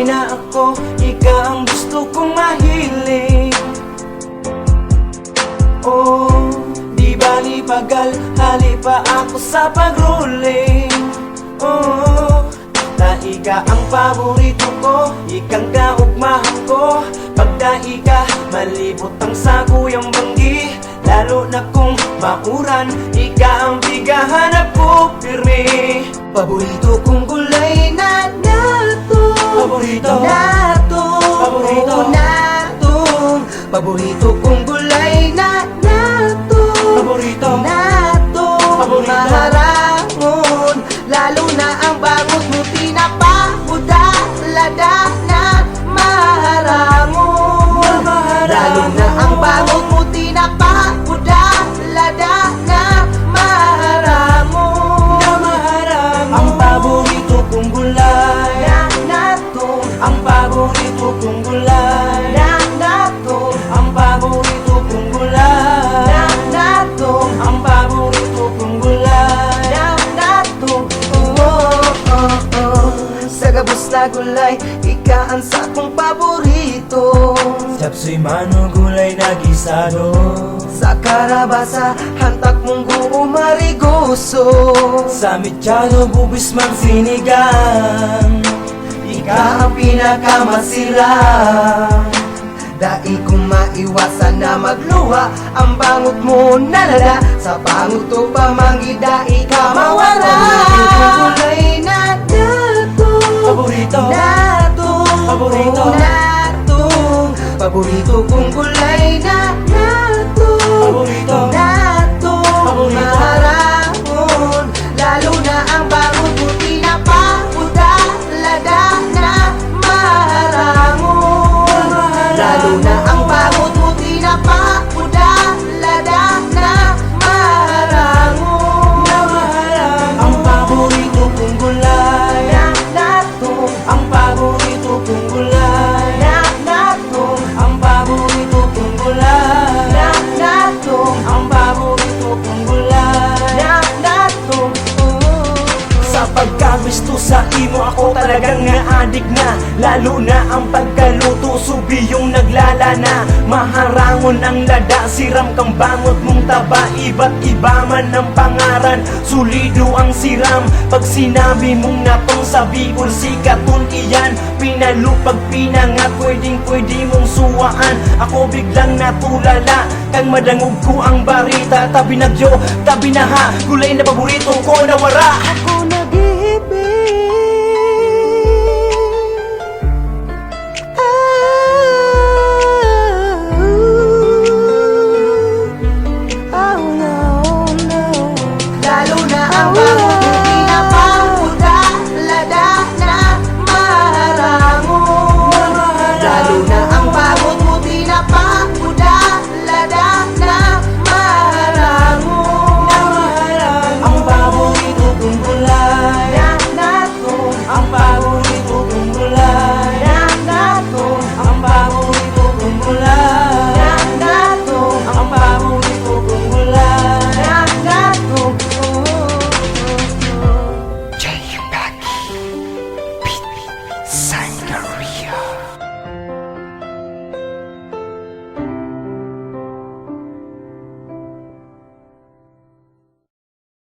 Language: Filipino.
Way na ako Ika ang gusto kong mahiling Oh, di bali pagal Hali pa ako sa pag-rolling Oh, Daiga ang paborito ko Ikang kaugmahan ko. Pagdai ka, malibot ang saguyang banggi Lalo na kung mauran Ika ang bigahanap ko pirmi Paborito kong gulay na Paborito Nato Paborito. Natong Paborito kong gulay na Sa gulay Ika ang sakong paborito. Chapsoy mano gulay na gisado. Sa karabasa Hantak mong guo marigoso. Sa mechado bubis mang sinigang. Ika ang pinakamasira Dai kong maiwasan na magluha Ang bangot mo nalala Sa bangot o pamangida Ika mawala ako talagang naadik na. Lalo na ang pagkaluto subi yung naglalana. Maharangon ang lada, siram kang bangot mong taba. Iba't iba man ang pangaran, sulido ang siram. Pag sinabi mong natong sa Bicol, sikatun iyan. Pinalupag pinangat, pwedeng pwede mong suwaan. Ako biglang natulala, kang madangog ko ang barita. Tabi na Diyo, tabi na ha, gulay na paborito ko nawara. Ako